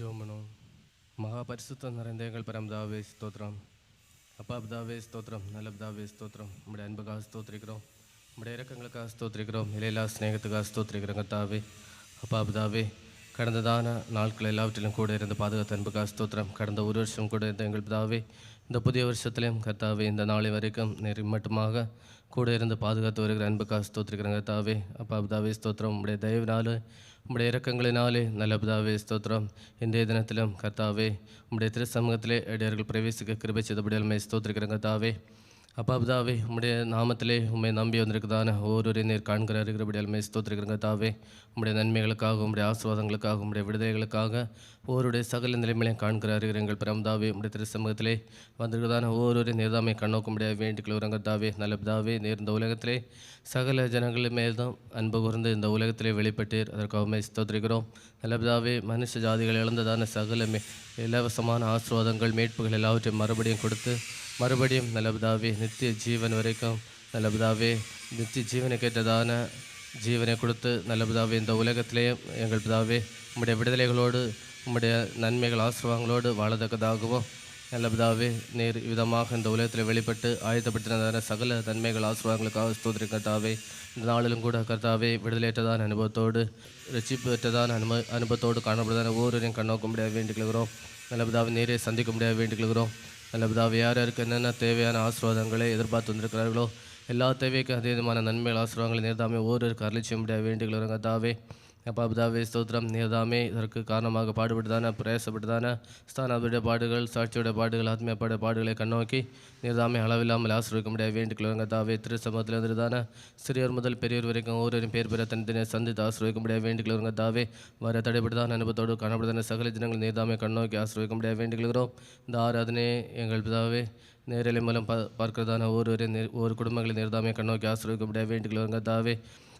ஜோமனும் மகா பரிசுத்தம் நிறைந்த எங்கள் பரம்தாவே ஸ்தோத்திரம் அப்பா பிதாவே ஸ்தோத்திரம் நல்ல பிதாவே ஸ்தோத்திரம் உங்களுடைய அன்புக்காக ஸ்தோத்திரிக்கிறோம் உங்களுடைய இறக்கங்களுக்காக ஸ்தோத்திரிக்கிறோம் இலையில்லா ஸ்நேகத்துக்காக ஸ்தோத்திரிக்கிறோங்க தாவே அப்பா பிதாவே கடந்ததான நாட்கள் எல்லாவற்றிலும் கூட இருந்து பாதுகாத்த அன்புக்கா ஸ்தோத்திரம். கடந்த ஒரு வருஷம் கூட இருந்த எங்கள் பிதாவே இந்த புதிய வருஷத்திலையும் கர்த்தாவே இந்த நாளை வரைக்கும் நேர் மட்டுமாக கூட இருந்து பாதுகாத்து வருகிற அன்புக்கா ஸ்தோத்திரிக்கிறேங்க கர்த்தாவே. அப்பா பிதாவே ஸ்தோத்திரம். உங்களுடைய தயவினாலே உம்முடைய இறக்கங்களினாலே நல்ல பிதாவே ஸ்தோத்திரம். இன்றைய தினத்திலும் கர்த்தாவே உம்முடைய திரு சமூகத்திலே இடையர்கள் பிரவேசிக்க கிருபை செய்தபடியாலுமே ஸ்தோத்திரிக்கிறேங்க கர்த்தாவே. அப்பா பிதாவே உம்முடைய நாமத்திலே உண்மை நம்பி வந்திருக்குதான ஒவ்வொரு நீர் காண்கிற இருக்கிறபடியாலுமே ஸ்தோத்திருக்கிறங்க தாவே உம்முடைய நன்மைகளுக்காக உம்முடைய ஆசுவாதங்களுக்காக உம்முடைய விடுதலைகளுக்காக ஒவ்வொருடைய சகல நிலைமையிலையும் காண்கிற அறிகிற எங்கள் பிரம்தாவே உடைய திருச்சமூகத்திலே வந்திருக்கிறதான ஒவ்வொரு நேர்தாமை கண்ணோக்க முடியாது வேண்டிக் தாவே நல்ல பிதாவே இந்த உலகத்திலே சகல ஜனங்கள் மேல்தான் அன்பு கூர்ந்து இந்த உலகத்திலே வெளிப்பட்டீர். அதற்காக உண்மை நல்ல பிதாவே மனுஷ ஜாதிகள் இழந்ததான சகல மே இலவசமான ஆசிர்வாதங்கள் மீட்புகள் எல்லாவற்றையும் மறுபடியும் கொடுத்து மறுபடியும் நல்லபிதாவே நித்திய ஜீவன் வரைக்கும் நல்ல பிதாவே நித்திய ஜீவனை கேட்டதான ஜீவனை கொடுத்து நல்ல பிதாவே இந்த உலகத்திலேயே எங்கள் பிதாவே உம்முடைய விடுதலைகளோடு உம்முடைய நன்மைகள் ஆசிரவங்களோடு வாழத்தக்கதாகவும் நல்லபிதாவே நேர் விதமாக இந்த உலகத்தில் வெளிப்பட்டு ஆயத்தப்படுத்தினதான சகல நன்மைகள் ஆசீர்வாதங்களுக்காக ஸ்தோத்திரி கர்த்தாவே. இந்த நாளிலும் கூட கர்த்தாவே விடுதலையற்றதான அனுபவத்தோடு ரட்சிப்பு பெற்றதான அனுபவ அனுபவத்தோடு காணப்படுதான ஒவ்வொருவரையும் கண்ணோக்க முடியாது வேண்டிக்கொள்கிறோம் நல்ல பிதாவை நேரே சந்திக்க முடியாது வேண்டிக்கொள்கிறோம் நல்லபிதாவை யார் யாருக்கு என்னென்ன தேவையான ஆசீர்வாதங்களை எதிர்பார்த்து வந்திருக்கிறார்களோ எல்லா தேவைக்கும் அதே விதமான நன்மைகள் ஆசீர்வாதங்களை நேர்தாமே ஒவ்வொருவருக்கு அருளி செய்ய முடியாது வேண்டிக்கொள்கிறோங்க தாவே அப்பா பிதாவே ஸ்தோத்திரம். நீர்தாமே இதற்கு காரணமாக பாடுபட்டுதான பிரயாசப்பட்டுதான ஸ்தானாபுடைய பாடுகள் சாட்சியோட பாடுகள் ஆத்மியப்பாட பாடுகளை கண்ணோக்கி நீர்தாமே அளவில்லாமல் ஆசிரியக்க முடியாது. வேண்டிக்கொள்ளுங்க தாவே திரு சமூகத்தில் இருந்ததான சிறியோர் முதல் பெரியோர் வரைக்கும் ஒவ்வொரு பேர் பெற தனித்தனியை சந்தித்து ஆசிரியக்க முடியாது. வேண்டிக்கொள்ளுங்க தாவே வர தடைபட்டுதான அனுபவத்தோடு காணப்படுதான சகல தினங்கள் நீர்தாமே கண்ணோக்கி ஆசிரியக்க முடியாது. வேண்டிக்கொள்கிறோம் இந்த ஆராதனையை எங்கள் பிதாவே நேரலை மூலம் பா பார்க்கிறதான ஒவ்வொரு ஒவ்வொரு குடும்பங்களை நேர்தாமே கண்ணோக்கி ஆசிரியக்க முடியாது. வேண்டிக்கொள்ளுங்க தாவே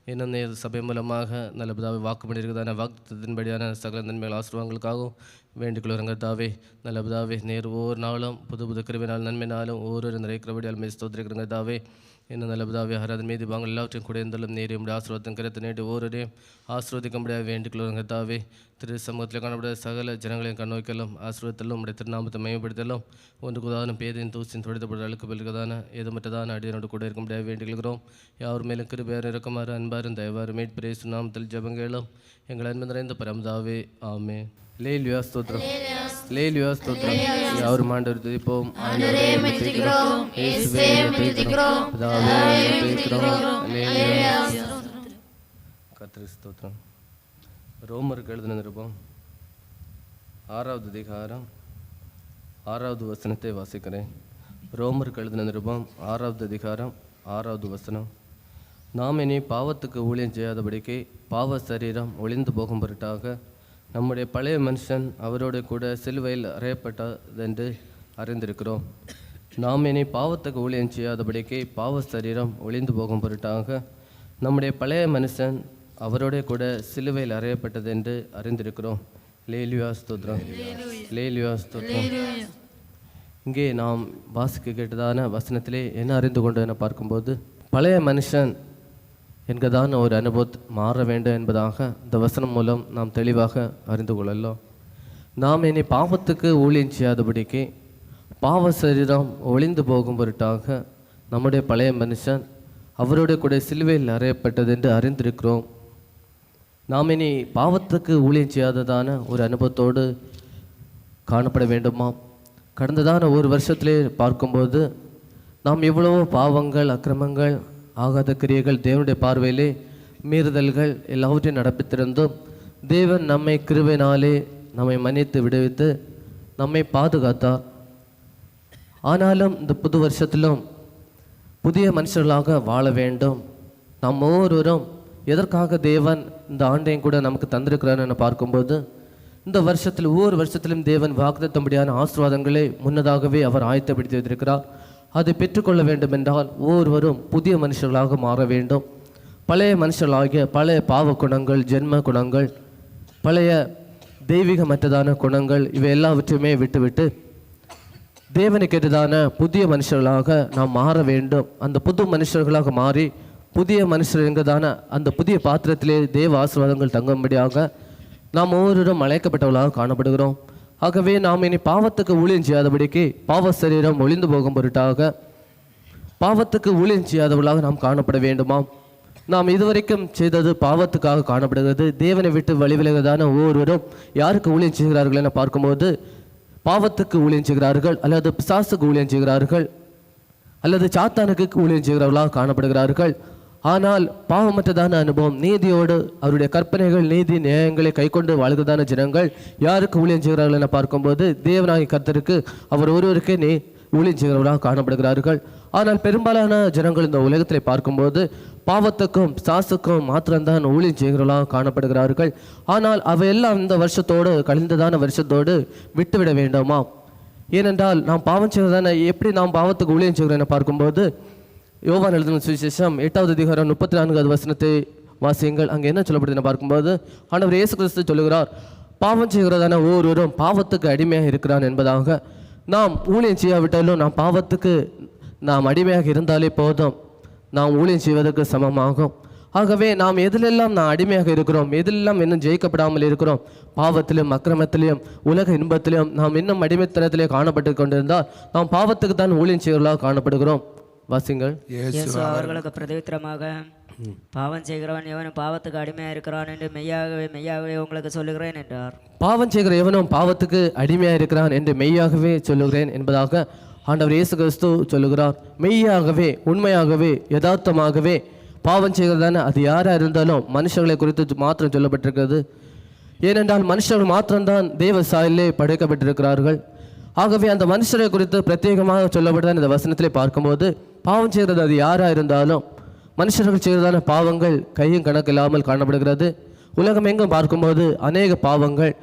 இன்னும் நேர் சபை மூலமாக நல்ல பிதாவை வாக்கு பண்ணியிருக்கிறதான வாக்குத்தின்படியான சகல நன்மைகள் ஆசிர்வாதங்களுக்காகவும் வேண்டிக்கொள்ளுறங்க தாவே நல்ல பிதாவே நேர் ஒவ்வொரு நாளும் புது புது கிருவினால் நன்மை நாளும் ஒவ்வொரு நிறைய கிருபடியால் மேஸ்தோத்திருக்கிறங்க தாவே இன்னும் நல்ல பிதாவே ஹராத மீதி வாங்க எல்லாவற்றையும் கூட இருந்தாலும் நேரி உடைய ஆசீர்வாதம் கருத்து நேற்று ஒவ்வொருவரையும் ஆசீர்வதிக்க முடியாது வேண்டிக்கொள்கிறங்க தாவே திரு சமூகத்தில் காணப்பட சகல ஜனங்களையும் கண்ணோக்கலும் ஆசிரியத்திலும் உடைய திருநாமத்தை மேம்படுத்தலும் ஒன்று உதாரணம் பேதையின் தூசின் துடித்தப்பட அழுக்கு பெல்கதான ஏதுமற்றதான அடியனோடு கூட இருக்க முடியாது வேண்டிக்கொள்கிறோம் யார் மேலும் கிருபையார் இருக்குமாறு அன்பாரும் தயவாறு மீட்பிரேசு நாமத்தில் ஜபங்கேளும். எங்கள் அன்பு நிறைந்த பரமதாவே ஆமே லேலியா ஸ்தோத்திரம். லேலியா ஸ்தோத்திரம். யாரும் ஆண்டவர் துதிப்போம். ஆண்டவரே துதிக்கிறோம் இயேசுவே துதிக்கிறோம் பிதாவே துதிக்கிறோம் லேலியா கர்த்தர் ஸ்தோத்திரம். ரோமருக்கு எழுதின நிருபம் ஆறாவது அதிகாரம் ஆறாவது வசனத்தை வாசிக்கிறேன். ரோமருக்கு எழுதின நிருபம் ஆறாவது அதிகாரம் ஆறாவது வசனம். நாம் இனி பாவத்துக்கு ஊழியம் செய்யாதபடிக்கு பாவ சரீரம் ஒளிந்து போகும் பொருட்டாக நம்முடைய பழைய மனுஷன் அவரோடு கூட சிலுவையில் அறையப்பட்டதென்று அறிந்திருக்கிறோம். நாம் இனி பாவத்துக்கு ஊழியம் செய்யாதபடிக்கு பாவ சரீரம் ஒளிந்து போகும் பொருட்டாக நம்முடைய பழைய மனுஷன் அவரோட கூட சிலுவையில் அறையப்பட்டதென்று அறிந்திருக்கிறோம். லேலியா ஸ்தோத்ரம் லேலியா. ஸ்தோத்ரம் இங்கே நாம் வாசிக்க கேட்டதான வசனத்திலே என்ன அறிந்து கொண்டு என பார்க்கும்போது பழைய மனுஷன் என்கதான ஒரு அனுபவத் மாற வேண்டும் என்பதாக இந்த வசனம் மூலம் நாம் தெளிவாக அறிந்து கொள்ளலாம் நாம் இனி பாவத்துக்கு ஊழியம் செய்யாதபடிக்கு பாவ சரீரம் ஒளிந்து போகும் பொருட்டாக நம்முடைய பழைய மனுஷன் அவருடைய கூட சிலுவையில் அறையப்பட்டது என்று அறிந்திருக்கிறோம். நாம் இனி பாவத்துக்கு ஊழியம் செய்யாததான ஒரு அனுபவத்தோடு காணப்பட வேண்டுமா? கடந்ததான ஒரு வருஷத்திலே பார்க்கும்போது நாம் எவ்வளவோ பாவங்கள் அக்கிரமங்கள் ஆகாத கிரியைகள் தேவனுடைய பார்வையிலே மீறுதல்கள் எல்லாவற்றையும் நடப்பித்திருந்தும் தேவன் நம்மை கிருவினாலே நம்மை மன்னித்து விடுவித்து நம்மை பாதுகாத்தார். ஆனாலும் இந்த புது வருஷத்திலும் புதிய மனுஷர்களாக வாழ வேண்டும். நம்ம ஒவ்வொருவரும் எதற்காக தேவன் இந்த ஆண்டையும் கூட நமக்கு தந்திருக்கிறான்னு பார்க்கும்போது இந்த வருஷத்தில் ஒவ்வொரு வருஷத்திலும் தேவன் வாக்குத்தம்படியான ஆசீர்வாதங்களை முன்னதாகவே அவர் ஆயத்தப்படுத்தி வைத்திருக்கிறார். அதை பெற்றுக்கொள்ள வேண்டும் என்றால் ஒவ்வொருவரும் புதிய மனுஷர்களாக மாற வேண்டும். பழைய மனுஷர்களாகிய பழைய பாவ குணங்கள் ஜென்ம குணங்கள் பழைய தெய்வீகமற்றதான குணங்கள் இவை எல்லாவற்றையுமே விட்டுவிட்டு தேவனுக்கு எதிரான புதிய மனுஷர்களாக நாம் மாற வேண்டும். அந்த புது மனுஷர்களாக மாறி புதிய மனுஷர் என்கிறதான அந்த புதிய பாத்திரத்திலே தேவ ஆசீர்வாதங்கள் தங்கும்படியாக நாம் ஒவ்வொருவரும் அழைக்கப்பட்டவர்களாக காணப்படுகிறோம். ஆகவே நாம் இனி பாவத்துக்கு ஊழியம் செய்யாதபடிக்கு பாவ சரீரம் ஒளிந்து போகும் பொருட்டாக பாவத்துக்கு ஊழியம் செய்யாதவர்களாக நாம் காணப்பட வேண்டுமாம். நாம் இதுவரைக்கும் செய்தது பாவத்துக்காக காணப்படுகிறது. தேவனை விட்டு வழிவிலகதான ஒவ்வொருவரும் யாருக்கு ஊழியம் செய்கிறார்கள் என பார்க்கும்போது பாவத்துக்கு ஊழியம் செய்கிறார்கள் அல்லது பிசாசுக்கு ஊழியம் செய்கிறார்கள் அல்லது சாத்தானுக்கு ஊழியம் செய்கிறவர்களாக காணப்படுகிறார்கள். ஆனால் பாவமற்றதான அனுபவம் நீதியோடு அவருடைய கற்பனைகள் நீதி நியாயங்களை கைக்கொண்டு வாழ்கிறதான ஜனங்கள் யாருக்கு ஊழியம் செய்கிறார்கள் என பார்க்கும்போது தேவனாகி கர்த்தருக்கு அவர் ஒருவருக்கே நீ ஊழியம் செய்கிறவராக காணப்படுகிறார்கள். ஆனால் பெரும்பாலான ஜனங்கள் இந்த உலகத்தில் பார்க்கும்போது பாவத்துக்கும் சாசுக்கும் மாத்திரம்தான் ஊழியம் செய்கிறவர்களாக காணப்படுகிறார்கள். ஆனால் அவையெல்லாம் இந்த வருஷத்தோடு கழிந்ததான வருஷத்தோடு விட்டுவிட வேண்டுமா? ஏனென்றால் நாம் பாவம் செய்கிறதான எப்படி நாம் பாவத்துக்கு ஊழியம் செய்கிறோம் என பார்க்கும்போது யோவான் எழுதின சுவிசேஷம் எட்டாவது அதிகாரம் முப்பத்தி நான்காவது வசனத்தை வாசியங்கள். அங்கே என்ன சொல்லப்படுதுன்னு பார்க்கும்போது ஆண்டவர் இயேசு கிறிஸ்து சொல்லுகிறார் பாவம் செய்கிறதான ஒவ்வொருவரும் பாவத்துக்கு அடிமையாக இருக்கிறான் என்பதாக. நாம் ஊழியம் செய்யாவிட்டாலும் நாம் பாவத்துக்கு நாம் அடிமையாக இருந்தாலே போதும். நாம் ஊழியம் செய்வதற்கு சமமாகும். ஆகவே நாம் எதிலெல்லாம் நாம் அடிமையாக இருக்கிறோம் எதிலெல்லாம் இன்னும் ஜெயிக்கப்படாமல் இருக்கிறோம் பாவத்திலும் அக்கிரமத்திலும் உலக இன்பத்திலும் நாம் இன்னும் அடிமைத்தனத்திலே காணப்பட்டு கொண்டிருந்தால் நாம் பாவத்துக்கு தான் ஊழியம் செய்வர்களாக காணப்படுகிறோம். வாசிங்கள் இயேசு அவர்களுக்கு பிரதித்திரமாக. பாவம் செய்கிறவன் எவனும் பாவத்துக்கு அடிமையாக இருக்கிறான் என்று மெய்யாகவே மெய்யாகவே உங்களுக்கு சொல்லுகிறேன் என்றார். பாவம் செய்கிற எவனும் பாவத்துக்கு அடிமையாக இருக்கிறான் என்று மெய்யாகவே சொல்லுகிறேன் என்பதாக ஆண்டவர் இயேசு கிறிஸ்து சொல்லுகிறார். மெய்யாகவே உண்மையாகவே யதார்த்தமாகவே பாவம் செய்கிறதான அது யாராக இருந்தாலும் மனுஷர்களை குறித்து மாத்திரம் சொல்லப்பட்டிருக்கிறது. ஏனென்றால் மனுஷர்கள் மாத்திரம்தான் தேவ சாயலிலே படைக்கப்பட்டிருக்கிறார்கள். ஆகவே அந்த மனுஷரை குறித்து பிரத்யேகமாக சொல்லப்படுதான் இந்த வசனத்திலே பார்க்கும்போது பாவம் செய்கிறது அது யாராக இருந்தாலும் மனுஷர்கள் செய்கிறதான பாவங்கள் கையும் கணக்கில்லாமல் காணப்படுகிறது. உலகம் எங்கும் பார்க்கும்போது அநேக பாவங்கள்.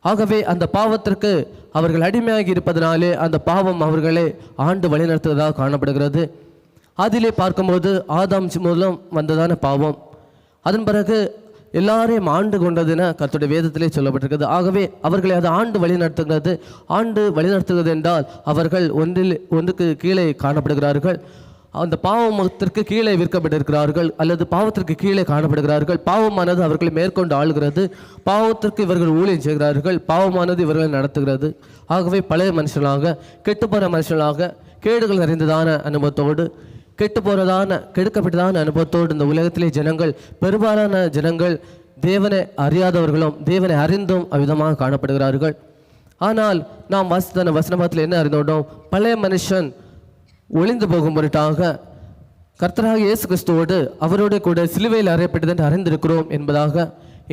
ஆகவே அந்த பாவத்திற்கு அவர்கள் அடிமையாகி இருப்பதனாலே அந்த பாவம் அவர்களை ஆண்டு வழிநடத்துவதாக காணப்படுகிறது. அதிலே பார்க்கும்போது ஆதாம் மூலம் வந்ததான பாவம். அதன் பிறகு எல்லாரையும் ஆண்டு கொண்டதுன்னு கத்துடைய வேதத்திலே சொல்லப்பட்டிருக்கிறது. ஆகவே அவர்களை அது ஆண்டு வழி நடத்துகிறது ஆண்டு வழி நடத்துகிறது என்றால் அவர்கள் ஒன்றில் ஒன்றுக்கு கீழே காணப்படுகிறார்கள். அந்த பாவத்திற்கு கீழே விற்கப்பட்டிருக்கிறார்கள் அல்லது பாவத்திற்கு கீழே காணப்படுகிறார்கள். பாவமானது அவர்களை மேற்கொண்டு ஆளுகிறது. பாவத்திற்கு இவர்கள் ஊழியம் செய்கிறார்கள். பாவமானது இவர்களை நடத்துகிறது. ஆகவே பழைய மனுஷனாக கெட்டுப்போன மனுஷனாக கேடுகள் நிறைந்ததான அனுபவத்தோடு கெட்டு போகிறதான கெடுக்கப்பட்டதான அனுபவத்தோடு இந்த உலகத்திலே ஜனங்கள் பெரும்பாலான ஜனங்கள் தேவனை அறியாதவர்களும் தேவனை அறிந்தும் அவ்விதமாக காணப்படுகிறார்கள். ஆனால் நாம் வாசித்தான வசனபாத்தில் என்ன அறிந்தோம் பழைய மனுஷன் ஒளிந்து போகும் பொருட்டாக கர்த்தராக இயேசு கிறிஸ்துவோடு அவரோடு கூட சிலுவையில் அறையப்பட்டது என்று அறிந்திருக்கிறோம் என்பதாக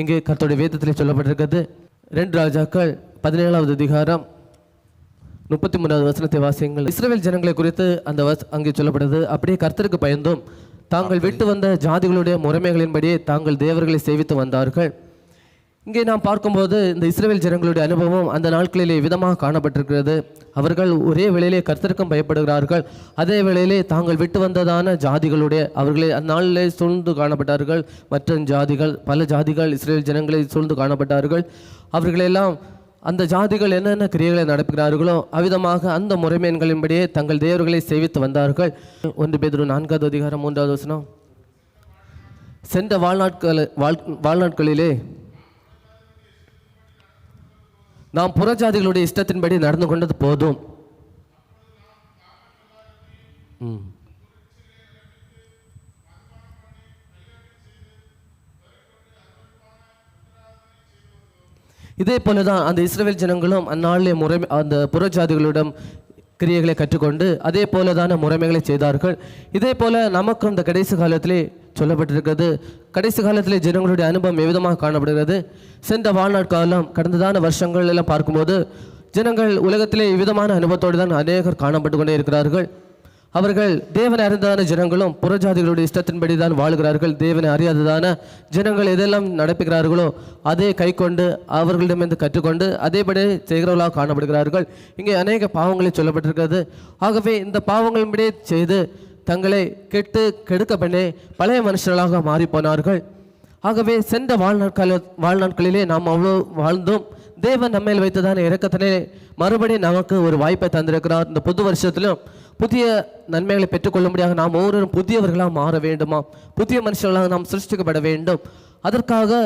இங்கே கர்த்தருடைய வேதத்தில் சொல்லப்பட்டிருக்கிறது. ரெண்டு ராஜாக்கள் பதினேழாவது அதிகாரம் முப்பத்தி மூணாவது வசனத்தை வாசியுங்கள். இஸ்ரவேல் ஜனங்களை குறித்து அந்த அங்கே சொல்லப்படுது அப்படியே கர்த்தருக்கு பயந்தும் தாங்கள் விட்டு வந்த ஜாதிகளுடைய முறைமைகளின்படியே தாங்கள் தேவர்களை சேவித்து வந்தார்கள். இங்கே நாம் பார்க்கும்போது இந்த இஸ்ரவேல் ஜனங்களுடைய அனுபவம் அந்த நாட்களிலே விதமாக காணப்பட்டிருக்கிறது. அவர்கள் ஒரே வேளையிலே கர்த்தருக்கும் பயப்படுகிறார்கள். அதே வேளையிலே தாங்கள் விட்டு வந்ததான ஜாதிகளுடைய அவர்களை அந்நாளிலே சூழ்ந்து காணப்பட்டார்கள். மற்ற ஜாதிகள் பல ஜாதிகள் இஸ்ரேல் ஜனங்களை சூழ்ந்து காணப்பட்டார்கள். அவர்களெல்லாம் அந்த ஜாதிகள் என்னென்ன கிரியைகளை நடப்புகிறார்களோ அவ்விதமாக அந்த முறைமையின்படியே தங்கள் தேவர்களை சேவித்து வந்தார்கள். ஒன்று பேதுரு நான்காவது அதிகாரம் மூன்றாவது வசனம். சென்ற வாழ்நாட்கள் வாழ் வாழ்நாட்களிலே நாம் புறஜாதிகளுடைய இஷ்டத்தின்படி நடந்து கொண்டது போதும். ம். இதே போல தான் அந்த இஸ்ரேல் ஜனங்களும் அந்நாளிலே முறை அந்த புறஜாதிகளிடம் கிரியைகளை கற்றுக்கொண்டு அதே போல தான முறைமைகளை செய்தார்கள். இதே போல நமக்கும் இந்த கடைசி காலத்திலே சொல்லப்பட்டிருக்கிறது. கடைசி காலத்தில் ஜனங்களுடைய அனுபவம் எவ்விதமாக காணப்படுகிறது? சென்ற வாழ்நாள் காலம் கடந்ததான வருஷங்கள் எல்லாம் பார்க்கும்போது ஜனங்கள் உலகத்திலே விதமான அனுபவத்தோடு தான் அநேகர் காணப்பட்டு கொண்டே இருக்கிறார்கள். அவர்கள் தேவனை அறிந்ததான ஜனங்களும் புறஜாதிகளுடைய இஷ்டத்தின்படி தான் வாழ்கிறார்கள். தேவனை அறியாததான ஜனங்கள் எதெல்லாம் நடப்புகிறார்களோ அதை கை கொண்டு அவர்களிடமிருந்து கற்றுக்கொண்டு அதேபடி செய்கிறவர்களாக காணப்படுகிறார்கள். இங்கே அநேக பாவங்களை சொல்லப்பட்டிருக்கிறது. ஆகவே இந்த பாவங்களின்படியே செய்து தங்களை கெட்டு கெடுக்க பண்ணி பழைய மனுஷர்களாக மாறிப்போனார்கள். ஆகவே சென்ற வாழ்நாட்கால வாழ்நாட்களிலே நாம் அவ்வளோ வாழ்ந்தோம். தேவன் நம்மையில் வைத்ததான இறக்கத்திலே மறுபடியும் நமக்கு ஒரு வாய்ப்பை தந்திருக்கிறார். இந்த புது வருஷத்திலும் புதிய நன்மைகளை பெற்றுக்கொள்ளும்படியாக நாம் ஒவ்வொரு புதியவர்களாக மாற வேண்டுமா? புதிய மனுஷர்களாக நாம் சிருஷ்டிக்கப்பட வேண்டும். அதற்காக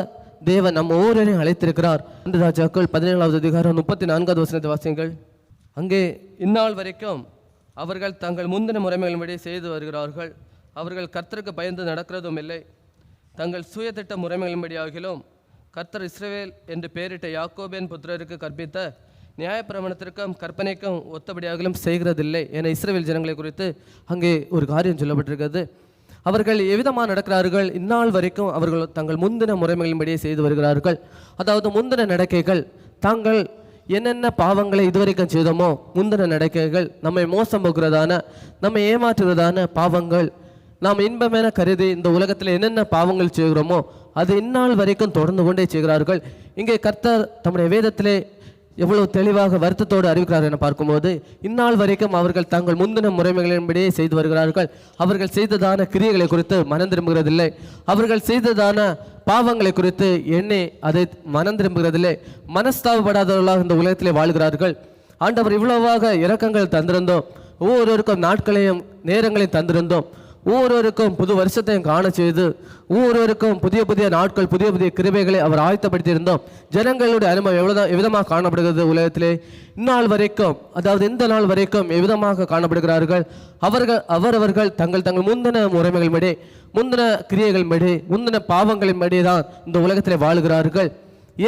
தேவன் நம்ம ஒவ்வொருவரையும் அழைத்திருக்கிறார். ரெண்டு ராஜாக்கள் பதினேழாவது அதிகாரம் முப்பத்தி நான்காவது வசனத்தை வாசியங்கள். அங்கே இந்நாள் வரைக்கும் அவர்கள் தங்கள் முந்தின முறைமைகளின்படி செய்து வருகிறார்கள். அவர்கள் கர்த்தருக்கு பயந்து நடக்கிறதும் இல்லை. தங்கள் சுயதிட்ட முறைமைகளின்படியாகிலும் கர்த்தர் இஸ்ரவேல் என்று பெயரிட்ட யாக்கோபேன் புத்திரருக்கு கற்பித்த நியாயப்பிரமணத்திற்கும் கற்பனைக்கும் ஒத்தபடியாகலும் செய்கிறதில்லை என இஸ்ரேல் ஜனங்களை குறித்து அங்கே ஒரு காரியம் சொல்லப்பட்டிருக்கிறது. அவர்கள் எவ்விதமாக நடக்கிறார்கள்? இந்நாள் வரைக்கும் அவர்கள் தங்கள் முந்தின முறைமைகளின்படியே செய்து வருகிறார்கள். அதாவது முந்தின நடக்கைகள் தாங்கள் என்னென்ன பாவங்களை இதுவரைக்கும் செய்தோமோ முந்தின நடக்கைகள் நம்மை மோசம் போகிறதான நம்மை ஏமாற்றுவதான பாவங்கள் நாம் இன்பமென கருதி இந்த உலகத்தில் என்னென்ன பாவங்கள் செய்கிறோமோ அது இந்நாள் வரைக்கும் தொடர்ந்து கொண்டே செய்கிறார்கள். இங்கே கர்த்தர் தம்முடைய வேதத்திலே எவ்வளவு தெளிவாக வருத்தத்தோடு அறிவிக்கிறார் என பார்க்கும்போது இந்நாள் வரைக்கும் அவர்கள் தங்கள் முந்தின முறைமைகளின்படியே செய்து வருகிறார்கள். அவர்கள் செய்ததான கிரியைகளை குறித்து மனம் திரும்புகிறதில்லை. அவர்கள் செய்ததான பாவங்களை குறித்து எண்ணி அதை மனம் திரும்புகிறதில்லை. மனஸ்தாபப்படாதவர்களாக இந்த உலகத்திலே வாழ்கிறார்கள். ஆண்டவர் இவ்வளவாக இரக்கங்கள் தந்திருந்தோம். ஒவ்வொருவருக்கும் நாட்களையும் நேரங்களையும் தந்திருந்தோம். ஒவ்வொருவருக்கும் புது வருஷத்தையும் காண செய்து ஒவ்வொருவருக்கும் புதிய புதிய நாட்கள் புதிய புதிய கிருபைகளை அவர் ஆயத்தப்படுத்தியிருந்தோம். ஜனங்களுடைய அனுபவம் எவ்வளவு எவ்விதமாக காணப்படுகிறது உலகத்திலே? இந்நாள் வரைக்கும் அதாவது இந்த நாள் வரைக்கும் எவ்விதமாக காணப்படுகிறார்கள்? அவர்கள் அவரவர்கள் தங்கள் தங்கள் முந்தின முறைமைகள் மேடே முந்தின கிரியைகள் மேடே முந்தின பாவங்களின் மேடே தான் இந்த உலகத்திலே வாழுகிறார்கள்.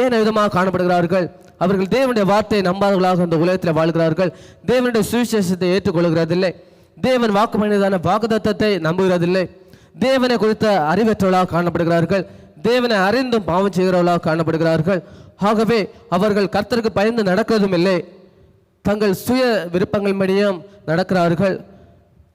ஏன் விதமாக காணப்படுகிறார்கள்? அவர்கள் தேவனுடைய வார்த்தையை நம்பாதவர்களாக இந்த உலகத்தில் வாழ்கிறார்கள். தேவனுடைய சுவிசேஷத்தை ஏற்றுக்கொள்கிறதில்லை. தேவன் வாக்கு பண்ணியதான வாக்குதத்தத்தை நம்புகிறதில்லை. தேவனை குறித்த அறிவற்றவர்களாக காணப்படுகிறார்கள். தேவனை அறிந்தும் பாவம் செய்கிறவர்களாக காணப்படுகிறார்கள். ஆகவே அவர்கள் கர்த்தருக்கு பயந்து நடக்கிறதும் இல்லை. தங்கள் சுய விருப்பங்கள் மடியும் நடக்கிறார்கள்.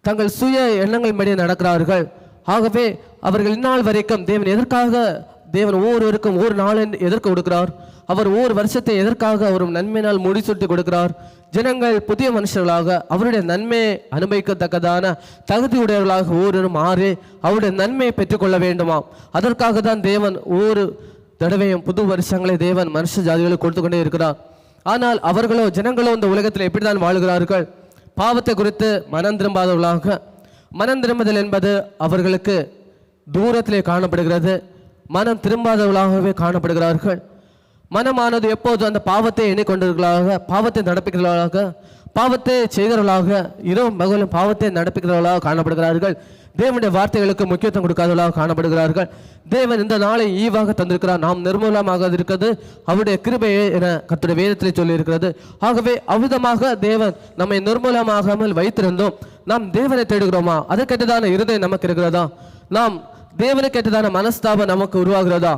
தங்கள் சுய எண்ணங்கள் மடியும் நடக்கிறார்கள். ஆகவே அவர்கள் இந்நாள் வரைக்கும் தேவன் எதற்காக தேவன் ஒவ்வொருவருக்கும் ஒவ்வொரு நாளின் எதற்கு கொடுக்கிறார்? அவர் ஒவ்வொரு வருஷத்தை எதற்காக அவர் நன்மையினால் முடிசூட்டி கொடுக்கிறார்? ஜனங்கள் புதிய மனுஷர்களாக அவருடைய நன்மையை அனுபவிக்கத்தக்கதான தகுதியுடையவர்களாக ஒவ்வொருவரும் மாறி அவருடைய நன்மையை பெற்றுக்கொள்ள வேண்டுமாம். அதற்காக தான் தேவன் ஒவ்வொரு தடவையும் புது வருஷங்களை தேவன் மனுஷ ஜாதிகளுக்கு கொடுத்து கொண்டே இருக்கிறார். ஆனால் அவர்களோ ஜனங்களோ இந்த உலகத்தில் எப்படி தான் வாழுகிறார்கள்? பாவத்தை குறித்து மனம் திரும்பாதவர்களாக மனம் திரும்புதல் என்பது அவர்களுக்கு தூரத்திலே காணப்படுகிறது. மனம் திரும்பாதவர்களாகவே காணப்படுகிறார்கள். மனமானது எப்போது அந்த பாவத்தை எண்ணிக்கொண்டவர்களாக பாவத்தை நடப்புகிறவர்களாக பாவத்தை செய்கிறவர்களாக இரவும் மகளும் பாவத்தை நடப்புகிறவர்களாக காணப்படுகிறார்கள். தேவனுடைய வார்த்தைகளுக்கு முக்கியத்துவம் கொடுக்காதவர்களாக காணப்படுகிறார்கள். தேவன் இந்த நாளை ஈவாக தந்திருக்கிறார். நாம் நிர்மூலமாக இருக்கிறது. அவருடைய கிருபையை என கத்துடைய வேதத்திலே சொல்லியிருக்கிறது. ஆகவே அவ்விதமாக தேவன் நம்மை நிர்மூலமாகாமல் வைத்திருந்தோம். நாம் தேவனை தேடுகிறோமா? அதற்கேற்றதான இருதயம் நமக்கு இருக்கிறதா? நாம் தேவனுக்கு ஏற்றதான மனஸ்தாபம் நமக்கு உருவாகிறதா?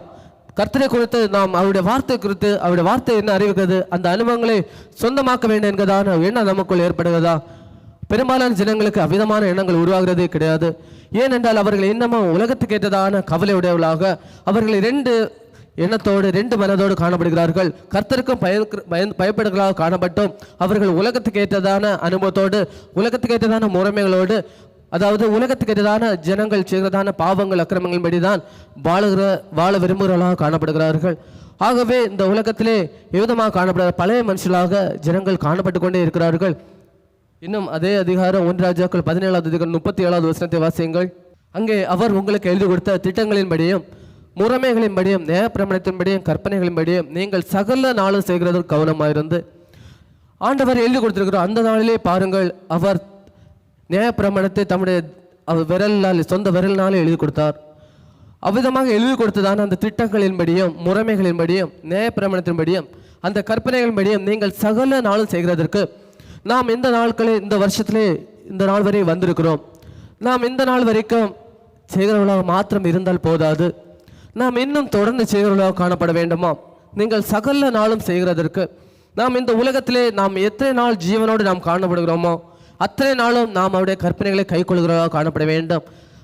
கர்த்தரை குறித்து நாம் அவருடைய வார்த்தை குறித்து அவருடைய வார்த்தை என்ன அறிவிக்கிறது? அந்த அனுபவங்களை சொந்தமாக்க வேண்டும் என்கிறதான எண்ணம் நமக்குள் ஏற்படுகிறதா? பெரும்பாலான ஜனங்களுக்கு அவ்விதமான எண்ணங்கள் உருவாகிறதே கிடையாது. ஏனென்றால் அவர்கள் இன்னமும் உலகத்துக்கு ஏற்றதான கவலை உடையவர்களாக அவர்கள் ரெண்டு எண்ணத்தோடு ரெண்டு மனதோடு காணப்படுகிறார்கள். கர்த்தருக்கும் பய பயன் பயப்படுகளாக காணப்பட்டும். அவர்கள் உலகத்துக்கு ஏற்றதான அனுபவத்தோடு உலகத்துக்கு ஏற்றதான முறைமைகளோடு அதாவது உலகத்துக்கு எதிரான ஜனங்கள் செய்கிறதான பாவங்கள் அக்கிரமங்கள் படிதான் வாழுகிற வாழ விரும்புகிறவர்களாக காணப்படுகிறார்கள். ஆகவே இந்த உலகத்திலே எவ்விதமாக காணப்படுகிற பழைய மனுஷர்களாக ஜனங்கள் காணப்பட்டு கொண்டே இருக்கிறார்கள். இன்னும் அதே அதிகாரம் ஒன்று ராஜாக்கள் பதினேழாவது அதிகாரம் முப்பத்தி ஏழாவது வசனத்தை வாசியுங்கள். அங்கே அவர் உங்களுக்கு எழுதி கொடுத்த திட்டங்களின்படியும் முறைமைகளின்படியும் நேரப்பிரமணத்தின்படியும் கற்பனைகளின்படியும் நீங்கள் சகல நாளும் செய்கிறதற்கு கவனமாயிருந்து. ஆண்டவர் எழுதி கொடுத்திருக்கிறோம் அந்த நாளிலே பாருங்கள் அவர் நியாயப்பிரமாணத்தை தம்முடைய அவர் விரலால் சொந்த விரலினாலே எழுதி கொடுத்தார். அவ்விதமாக எழுதி கொடுத்ததான அந்த திட்டங்களின்படியும் முறைமைகளின்படியும் நியாயப்பிரமாணத்தின்படியும் அந்த கற்பனைகளின்படியும் நீங்கள் சகல நாளும் செய்கிறதற்கு நாம் இந்த நாட்களே இந்த வருஷத்திலே இந்த நாள் வரை வந்திருக்கிறோம். நாம் இந்த நாள் வரைக்கும் செய்கிறவர்களாக மாத்திரம் இருந்தால் போதாது. நாம் இன்னும் தொடர்ந்து செய்கிறவர்களாக காணப்பட வேண்டுமா? நீங்கள் சகல நாளும் செய்கிறதற்கு நாம் இந்த உலகத்திலே நாம் எத்தனை நாள் ஜீவனோடு நாம் காணப்படுகிறோமோ அத்தனை நாளும் நாம் அவருடைய கற்பனைகளை கைக்கொள்கிறவர்களாக காணப்பட வேண்டும்.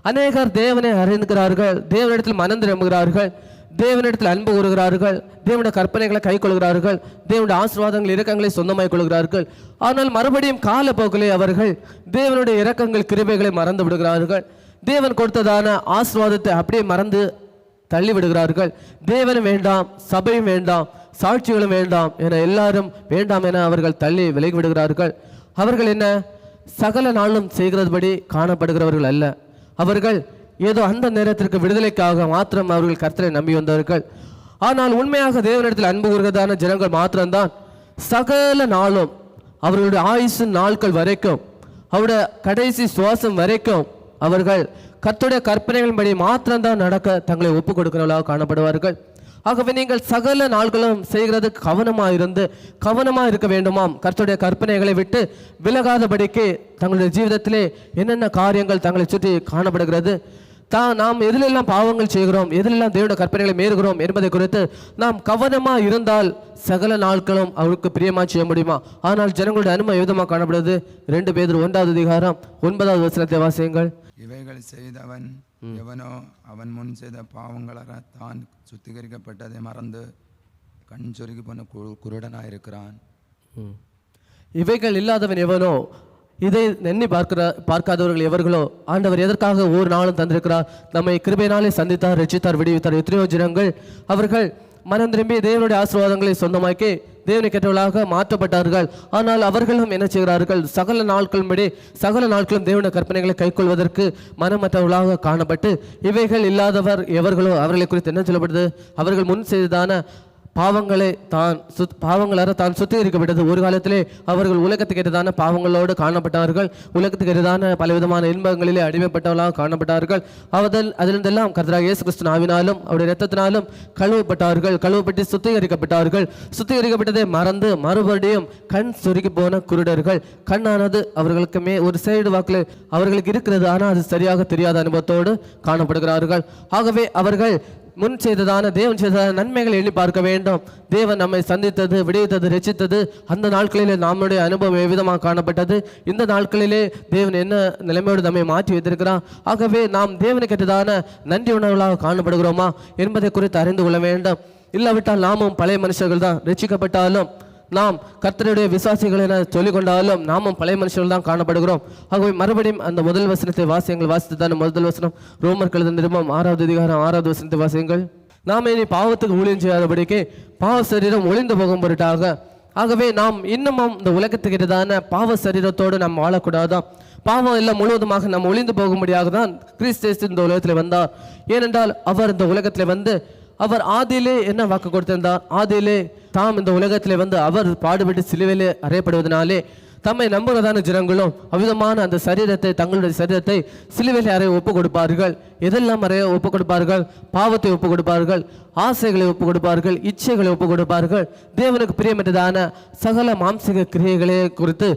அநேகர் தேவனை அறிந்துகிறார்கள் தேவனிடத்தில் மனம் திரும்புகிறார்கள். தேவனிடத்தில் அன்பு கூறுகிறார்கள். தேவனுடைய கற்பனைகளை கைக்கொள்கிறார்கள் தேவனுடைய ஆசீர்வாதங்கள் இரக்கங்களை சொந்தமாய் கொள்கிறார்கள். ஆனால் மறுபடியும் காலப்போக்கிலே அவர்கள் தேவனுடைய இரக்கங்கள் கிருபைகளை மறந்து விடுகிறார்கள். தேவன் கொடுத்ததான ஆசீர்வாதத்தை அப்படியே மறந்து தள்ளி விடுகிறார்கள் தேவனும் வேண்டாம் சபையும் வேண்டாம் சாட்சிகளும் வேண்டாம் என எல்லாரும் வேண்டாம் என அவர்கள் தள்ளி விலகி விடுகிறார்கள் அவர்கள் என்ன? சகல நாளும் செய்கிறதுபடி காணப்படுகிறவர்கள் அல்ல. அவர்கள் ஏதோ அந்த நேரத்திற்கு விடுதலைக்காக மாத்திரம் அவர்கள் கர்த்தரை நம்பி வந்தவர்கள். ஆனால் உண்மையாக தேவனிடத்தில் அன்பு கூறுகிறதான ஜனங்கள் மாத்திரம்தான். சகல நாளும் அவர்களுடைய ஆயுசு நாட்கள் வரைக்கும் அவருடைய கடைசி சுவாசம் வரைக்கும் அவர்கள் கத்துடைய கற்பனைகளின்படி மாத்திரம்தான் நடக்க தங்களை ஒப்புக் கொடுக்கிறவர்களாக காணப்படுவார்கள். ஆகவே நீங்கள் சகல நாள்களும் செய்கிறது கவனமாக இருந்து கவனமாக இருக்க வேண்டுமாம். கர்த்தருடைய கற்பனைகளை விட்டு விலகாதபடிக்கு தங்களுடைய ஜீவிதத்திலே என்னென்ன காரியங்கள் தங்களை சுற்றி காணப்படுகிறது தான் நாம் எதிலெல்லாம் பாவங்கள் செய்கிறோம் எதிலெல்லாம் தேவனுடைய கற்பனைகளை மீறுகிறோம் என்பதை குறித்து நாம் கவனமாக இருந்தால் சகல நாட்களும் அவருக்கு பிரியமாக செய்ய முடியுமா? ஆனால் ஜனங்களுடைய அனுமதி விதமாக காணப்படுது ரெண்டு பேர் ஒன்றாவது அதிகாரம் ஒன்பதாவது வசனத்தை வாசியுங்கள். இவைகள் செய்தவன் எவனோ அவன் முன் செய்த பாவங்களற தான் சுத்திகரிக்கப்பட்டதை மறந்து கண் சொருகி போன கு குருடனாயிருக்கிறான் ம். இவைகள் இல்லாதவன் எவனோ இதை எண்ணி பார்க்கிற பார்க்காதவர்கள் எவர்களோ ஆண்டவர் எதற்காக ஒவ்வொரு நாளும் தந்திருக்கிறார் நம்மை கிருபையினாலே சந்தித்தார் ரட்சித்தார் விடுவித்தார் எத்தனையோ ஜனங்கள் அவர்கள் மனம் திரும்பி தேவனுடைய ஆசீர்வாதங்களை சொந்தமாக்கி தேவனை கெட்டவர்களாக மாற்றப்பட்டார்கள். ஆனால் அவர்களும் என்ன செய்கிறார்கள்? சகல நாட்களின்படி சகல நாட்களும் தேவன கற்பனைகளை கைக்கொள்வதற்கு மனமற்றவர்களாக காணப்பட்டு இவைகள் இல்லாதவர் எவர்களோ அவர்களை குறித்து என்ன சொல்லப்படுது? அவர்கள் முன் செய்ததான பாவங்களை தான் சுத் பாவங்களார தான் சுத்திகரிக்கப்பட்டது. ஒரு காலத்திலே அவர்கள் உலகத்துக்கு எதிரான பாவங்களோடு காணப்பட்டார்கள். உலகத்துக்கு எதிரான பலவிதமான இன்பங்களிலே அடிமைப்பட்டவர்களாக காணப்பட்டார்கள். அவர்கள் அதிலிருந்தெல்லாம் கர்த்தராக இயேசு கிறிஸ்து நாவினாலும் அவருடைய ரத்தத்தினாலும் கழுவப்பட்டார்கள். கழுவப்பட்டு சுத்திகரிக்கப்பட்டார்கள். சுத்திகரிக்கப்பட்டதை மறந்து மறுபடியும் கண் சுருக்கி போன குருடர்கள். கண்ணானது அவர்களுக்குமே ஒரு சைடு வாக்கில் அவர்களுக்கு இருக்கிறது. ஆனால் அது சரியாக தெரியாத அனுபவத்தோடு காணப்படுகிறார்கள். ஆகவே அவர்கள் முன் செய்ததான தேவன் செய்ததான நன்மைகளை எண்ணி பார்க்க வேண்டும். தேவன் நம்மை சந்தித்தது விடுவித்தது ரசித்தது அந்த நாட்களிலே நம்முடைய அனுபவம் எவ்விதமாக காணப்பட்டது? இந்த நாட்களிலே தேவன் என்ன நிலைமையோடு நம்மை மாற்றி வைத்திருக்கிறான் ஆகவே நாம் தேவனுக்கு ஏற்றதான நன்றி உணர்வுகளாக காணப்படுகிறோமா என்பதை குறித்து அறிந்து கொள்ள வேண்டும். இல்லாவிட்டால் நாமும் பழைய மனுஷர்கள் தான் ரசிக்கப்பட்டாலும் நாம் கர்த்தருடைய விசுவாசிகள் என சொல்லிக்கொண்டாலும் நாமும் பழைய மனுஷர்கள் தான் காணப்படுகிறோம். ஆகவே மறுபடியும் அந்த முதல் வசனத்தை வாசியங்கள். வாசித்து தான் முதல் வசனம். ரோமர் கழுத நிருபம் ஆறாவது அதிகாரம் ஆறாவது வசனத்தை வாசியங்கள். நாம் இனி பாவத்துக்கு ஊழியம் செய்யாதபடிக்கு பாவ சரீரம் ஒளிந்து போகும் பொருட்டாக. ஆகவே நாம் இன்னமும் இந்த உலகத்துக்கு எதிரான பாவ சரீரத்தோடு நாம் வாழக்கூடாதான். பாவம் எல்லாம் முழுவதுமாக நாம் ஒளிந்து போகும்படியாக தான் கிறிஸ்து இந்த உலகத்தில் வந்தார். ஏனென்றால் அவர் இந்த உலகத்தில் வந்து அவர் ஆதியிலே என்ன வாக்கு கொடுத்திருந்தார்? ஆதியிலே தாம் இந்த உலகத்திலே வந்து அவர் பாடுபட்டு சிலுவையிலே அறையப்படுவதனாலே தம்மை நம்புகிறதான ஜனங்களும் அவ்விதமான அந்த சரீரத்தை தங்களுடைய சரீரத்தை சிலுவையிலே அறைய ஒப்பு கொடுப்பார்கள். எதெல்லாம் அறைய ஒப்பு கொடுப்பார்கள்? பாவத்தை ஒப்பு கொடுப்பார்கள் ஆசைகளை ஒப்பு கொடுப்பார்கள் இச்சைகளை ஒப்பு கொடுப்பார்கள். தேவனுக்கு பிரியமற்றதான சகல மாம்சிக கிரியைகளை குறித்து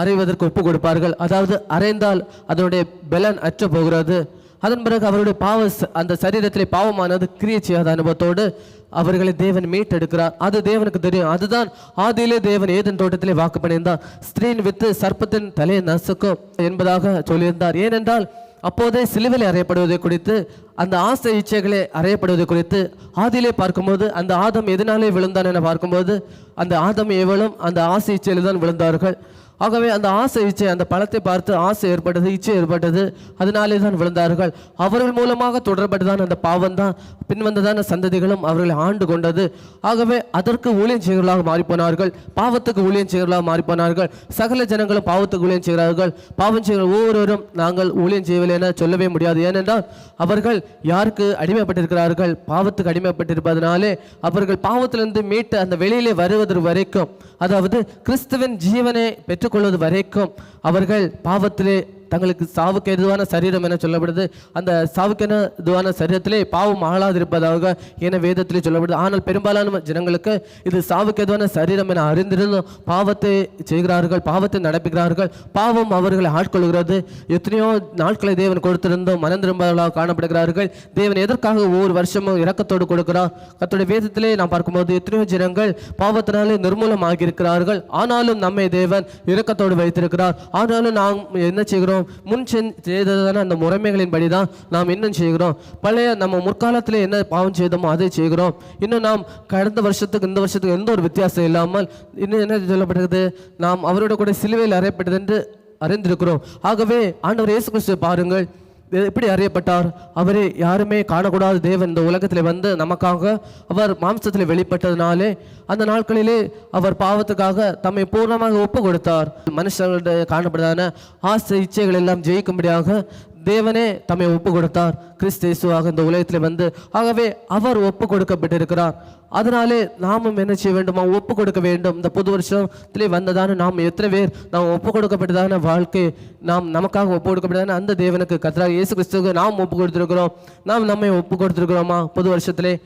அறைவதற்கு ஒப்பு கொடுப்பார்கள். அதாவது அறைந்தால் அதனுடைய பலன் அற்று போகிறது. அதன் பிறகு அவருடைய பாவ அந்த சரீரத்திலே பாவமானது கிரியை செய்யாத அனுபவத்தோடு அவர்களை தேவன் மீட்டெடுக்கிறார். அது தேவனுக்கு தெரியும். அதுதான் ஆதியிலே தேவன் ஏதன் தோட்டத்திலே வாக்கு பண்ணியிருந்தார். ஸ்திரீன் வித்து சர்ப்பத்தின் தலையை நசுக்கும் என்பதாக சொல்லியிருந்தார். ஏனென்றால் அப்போதே சிலுவையில் அறையப்படுவதை குறித்து அந்த ஆசை இச்சைகளை அறையப்படுவது குறித்து ஆதியிலே பார்க்கும்போது அந்த ஆதம் எதனாலே விழுந்தான் என பார்க்கும்போது அந்த ஆதம் எவளும் அந்த ஆசை இச்சையில் தான் விழுந்தார்கள். ஆகவே அந்த ஆசை இச்சை அந்த பழத்தை பார்த்து ஆசை ஏற்பட்டது இச்சை ஏற்பட்டது அதனாலே தான் விழுந்தார்கள். அவர்கள் மூலமாக தொடரப்பட்டதான அந்த பாவம் தான் பின்வந்ததான சந்ததிகளும் அவர்களை ஆண்டு கொண்டது. ஆகவே அதற்கு ஊழியம் செய்கிறவர்களாக மாறிப்போனார்கள். பாவத்துக்கு ஊழியம் செய்கிறவர்களாக மாறிப்போனார்கள். சகல ஜனங்களும் பாவத்துக்கு ஊழியம் செய்கிறார்கள் பாவம் செய்கிற ஒவ்வொருவரும் நாங்கள் ஊழியம் செய்யவில்லை என சொல்லவே முடியாது. ஏனென்றால் அவர்கள் யாருக்கு அடிமைப்பட்டிருக்கிறார்கள்? பாவத்துக்கு அடிமைப்பட்டிருப்பதனாலே அவர்கள் பாவத்திலிருந்து மீட்டு அந்த வெளியிலே வருவது வரைக்கும் அதாவது கிறிஸ்துவின் ஜீவனை பெற்றுக்கொள்வது வரைக்கும் அவர்கள் பாவத்திலே தங்களுக்கு சாவுக்கு எதுவான சரீரம் என சொல்லப்படுது. அந்த சாவுக்கு என இதுவான சரீரத்திலே பாவம் ஆளாதிருப்பதாக என வேதத்திலே சொல்லப்படுது. ஆனால் பெரும்பாலான ஜனங்களுக்கு இது சாவுக்கு எதுவான சரீரம் என அறிந்திருந்தும் பாவத்தை செய்கிறார்கள் பாவத்தை நடப்புகிறார்கள் பாவம் அவர்களை ஆட்கொள்கிறது. எத்தனையோ நாட்களை தேவன் கொடுத்திருந்தும் மனந்திரும்பவர்களாக காணப்படுகிறார்கள். தேவன் எதற்காக ஒவ்வொரு வருஷமும் இறக்கத்தோடு கொடுக்கிறார்? கத்துடைய வேதத்திலே நாம் பார்க்கும்போது எத்தனையோ ஜனங்கள் பாவத்தினாலே நிர்மூலமாகி இருக்கிறார்கள் ஆனாலும் நம்மை தேவன் இறக்கத்தோடு வைத்திருக்கிறார். ஆனாலும் நாம் என்ன செய்கிறோம்? முன் செய்ததான அந்த முறைமைகளின்படி தான் நாம் இன்னும் செய்கிறோம். பழைய நம்ம முற்காலத்தில் என்ன பாவம் செய்தோமோ அதை செய்கிறோம். இன்னும் நாம் கடந்த வருஷத்துக்கு இந்த வருஷத்துக்கு எந்த ஒரு வித்தியாசம் இல்லாமல் இன்னும் என்ன சொல்லப்படுகிறது நாம் அவரோட கூட சிலுவையில் அறையப்பட்டது என்று அறிந்திருக்கிறோம். ஆகவே ஆண்டவர் இயேசு கிறிஸ்து பாருங்கள். எப்படி அறியப்பட்டார். அவரை யாருமே காணக்கூடாத தேவன் இந்த உலகத்தில் வந்து நமக்காக அவர் மாம்சத்தில் வெளிப்பட்டதுனாலே அந்த நாட்களிலே அவர் பாவத்துக்காக தம்மை பூர்ணமாக ஒப்பு கொடுத்தார் மனுஷர்களுடைய காணப்பட்டதான ஆசை இச்சைகள் எல்லாம் ஜெயிக்கும்படியாக தேவனே தம்மை ஒப்பு கொடுத்தார் கிறிஸ்தேசுவாக இந்த உலகத்தில் வந்து ஆகவே அவர் ஒப்பு கொடுக்கப்பட்டிருக்கிறார் அதனாலே நாமும் என்ன செய்ய வேண்டுமா? ஒப்பு கொடுக்க வேண்டும். இந்த புது வருஷத்திலே வந்ததான நாம் எத்தனை பேர் நாம் ஒப்பு கொடுக்கப்பட்டதான வாழ்க்கை நாம் நமக்காக ஒப்பு கொடுக்கப்பட்டதான அந்த தேவனுக்கு கத்தராக இயேசு கிறிஸ்துவுக்கு நாம் ஒப்பு கொடுத்துருக்கிறோம் நாம் நம்மை ஒப்பு கொடுத்துருக்கிறோமா புது வருஷத்திலே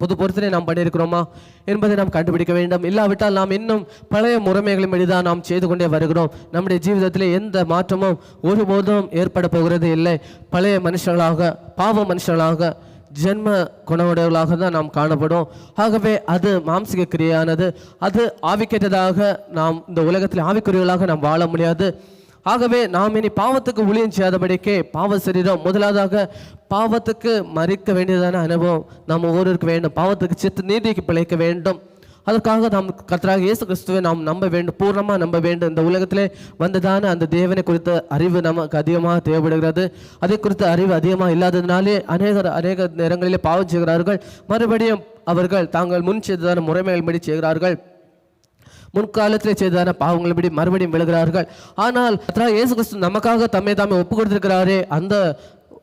புது பொருத்தனை நாம் பண்ணியிருக்கிறோமா என்பதை நாம் கண்டுபிடிக்க வேண்டும். இல்லாவிட்டால் நாம் இன்னும் பழைய முறைமைகளின் தான் நாம் செய்து கொண்டே வருகிறோம். நம்முடைய ஜீவிதத்தில் எந்த மாற்றமும் ஒருபோதும் ஏற்பட போகிறது இல்லை. பழைய மனுஷர்களாக பாவ மனுஷங்களாக ஜென்ம குணவுடையவர்களாக தான் நாம் காணப்படும். ஆகவே அது மாம்சிக கிரியானது அது ஆவிக்கேற்றதாக நாம் இந்த உலகத்தில் ஆவிக்குரியவர்களாக நாம் வாழ முடியாது. ஆகவே நாம் இனி பாவத்துக்கு ஊழியம் செய்யாதபடிக்கே பாவ சரீரம் முதலாவதாக பாவத்துக்கு மறிக்க வேண்டியதான அனுபவம் நாம் ஒவ்வொருவருக்கு வேண்டும். பாவத்துக்கு சித்து நீதிக்கு பிழைக்க வேண்டும். அதற்காக நாம் கத்தராக இயேசு கிறிஸ்துவை நாம் நம்ப வேண்டும் பூர்ணமாக நம்ப வேண்டும். இந்த உலகத்திலே வந்ததான அந்த தேவனை குறித்த அறிவு நமக்கு அதிகமாக தேவைப்படுகிறது. அதை குறித்த அறிவு அதிகமாக இல்லாததினாலே அநேகர் அநேக நேரங்களிலே பாவம் செய்கிறார்கள். மறுபடியும் அவர்கள் தாங்கள் முன் செய்ததான முறைமைகள் படி செய்கிறார்கள். முன்காலத்தில் செய்ததான பாவங்களைபடி மறுபடியும் விழுகிறார்கள். ஆனால் கர்த்தராகிய இயேசு கிறிஸ்து நமக்காக தம்மை தாமே ஒப்பு கொடுத்திருக்கிறாரே அந்த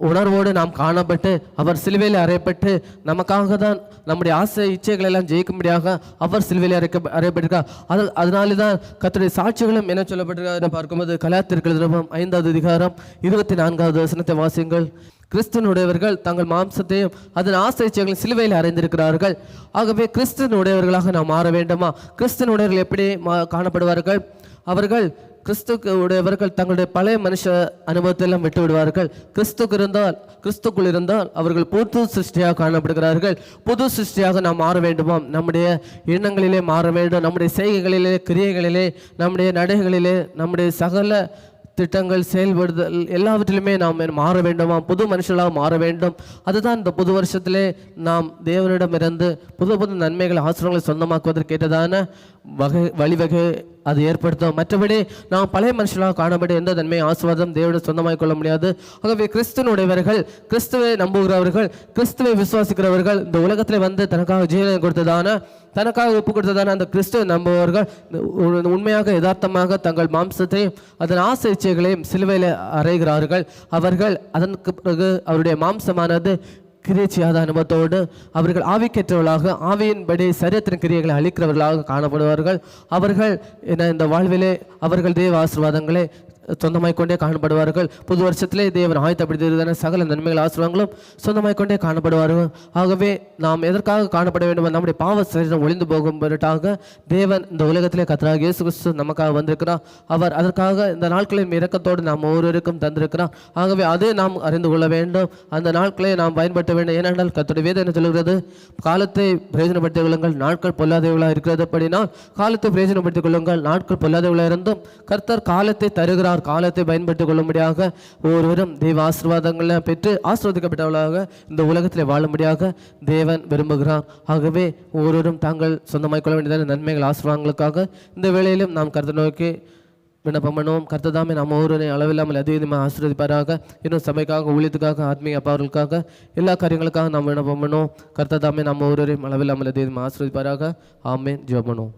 உணர்வோடு நாம் காணப்பட்டு அவர் சிலுவையில் அறையப்பட்டு நமக்காக தான் நம்முடைய ஆசை இச்சைகளை எல்லாம் ஜெயிக்கும்படியாக அவர் சிலுவையில் அறைக்க அறையப்பட்டிருக்கார் அது அதனால தான் கத்துடைய சாட்சிகளும் என்ன சொல்லப்பட்டிருக்காரு பார்க்கும்போது கலாத்திற்கு எழுதுறோம் ஐந்தாவது அதிகாரம் இருபத்தி நான்காவது வசனத்தை வாசியுங்கள். கிறிஸ்தனுடையவர்கள் தங்கள் மாம்சத்தையும் அதன் ஆசைச்சைகளை சிலுவையில் அறிந்திருக்கிறார்கள். ஆகவே கிறிஸ்தனுடையவர்களாக நாம் மாற வேண்டுமா? கிறிஸ்தனுடையவர்கள் எப்படி மா காணப்படுவார்கள்? அவர்கள் கிறிஸ்துக்கு உடையவர்கள் தங்களுடைய பழைய மனுஷ அனுபவத்தை எல்லாம் விட்டு விடுவார்கள் கிறிஸ்துக்கு இருந்தால் கிறிஸ்துக்குள் இருந்தால் அவர்கள் புது சிருஷ்டியாக காணப்படுகிறார்கள். புது சிருஷ்டியாக நாம் மாற வேண்டுமாம் நம்முடைய எண்ணங்களிலே மாற வேண்டும். நம்முடைய செய்கைகளிலே கிரியைகளிலே நம்முடைய நடைகளிலே நம்முடைய சகல திட்டங்கள் செயல்படுதல் எல்லாவற்றிலுமே நாம் மாற வேண்டுமா? புது மனுஷர்களாக மாற வேண்டும். அதுதான் இந்த புது வருஷத்திலே நாம் தேவனிடமிருந்து புது புது நன்மைகள் ஆசிரங்களை சொந்தமாக்குவதற்கு ஏற்றதான வகை வழிவகை அது ஏற்படுத்தும். மற்றபடி நாம் பழைய மனுஷனாக காணப்பட எந்த தன்மை ஆசுவாதம் தேவனை சொந்தமாக கொள்ள முடியாது. ஆகவே கிறிஸ்துவனுடையவர்கள் கிறிஸ்துவை நம்புகிறவர்கள் கிறிஸ்துவை விசுவாசிக்கிறவர்கள் இந்த உலகத்தில் வந்து தனக்காக ஜீவனை கொடுத்ததான தனக்காக ஒப்பு கொடுத்ததான அந்த கிறிஸ்துவை நம்புபவர்கள் உண்மையாக யதார்த்தமாக தங்கள் மாம்சத்தையும் அதன் ஆசை இச்சைகளையும் சிலுவையில் அறைகிறார்கள். அவர்கள் அதற்கு பிறகு அவருடைய மாம்சமானது கிரியச்சியாத அனுபவத்தோடு அவர்கள் ஆவிக்கேற்றவர்களாக ஆவியின்படி சரியத்தின் கிரியைகளை அளிக்கிறவர்களாக காணப்படுவார்கள். அவர்கள் என்ன இந்த வாழ்விலே அவர்கள் தேவ ஆசீர்வாதங்களை சொந்தமாய் கொண்டே காணப்படுவார்கள். புது வருஷத்திலே தேவன் ஆயத்தப்படுத்தியிருந்தான சகல நன்மைகள் ஆசீர்வாதங்களும் சொந்தமாய் கொண்டே காணப்படுவார்கள். ஆகவே நாம் எதற்காக காணப்பட வேண்டும் நம்முடைய பாவ சரீரம் ஒளிந்து போகும் பொருட்டாக தேவன் இந்த உலகத்திலே கத்தராக இயேசு கிறிஸ்து நமக்காக வந்திருக்கிறார். அவர் அதற்காக இந்த நாட்களின் இறக்கத்தோடு நாம் ஒவ்வொருவருக்கும் தந்திருக்கிறார். ஆகவே அதை நாம் அறிந்து கொள்ள வேண்டும். அந்த நாட்களை நாம் பயன்படுத்த வேண்டும். ஏனென்றால் கத்துடைய வேதம் என்ன சொல்கிறது காலத்தை பிரயோஜனப்படுத்திக் கொள்ளுங்கள். நாட்கள் பொல்லாதவர்களாக இருக்கிறது அப்படினால் காலத்தை பிரயோஜனப்படுத்திக் கொள்ளுங்கள். நாட்கள் பொல்லாதவர்களாக இருந்தும் கர்த்தர் காலத்தை தருகிறார். காலத்தை பயன்படுத்திக் கொள்ளும்படியாக ஒவ்வொருவரும் தெய்வ ஆசீர்வாதங்களை பெற்று ஆசீர்வதிக்கப்பட்டவர்களாக இந்த உலகத்தில் வாழும்படியாக தேவன் விரும்புகிறார். ஆகவே ஒவ்வொருவரும் தாங்கள் சொந்தமாய் கொள்ள வேண்டியதான நன்மைகள் ஆசீர்வாதங்களுக்காக இந்த வேளையிலும் நாம் கருத்து நோக்கி விண்ணப்பம் பண்ணுவோம். கர்த்ததாமே நம்ம ஒவ்வொருவரையும் அளவில்லாமல் அதிகமாக ஆசீர்வதிப்பாராக. இன்னும் சபைக்காக ஊழியத்துக்காக ஆத்மீக அப்பாவர்களுக்காக எல்லா காரியங்களுக்காக நாம் விண்ணப்பம் பண்ணுவோம். கர்த்ததாமே நம்ம ஒவ்வொருவரையும் அளவில்லாமல் அதிகமாக ஆசீர்வதிப்பாராக. ஆமேன். ஜெபம் பண்ணுவோம்.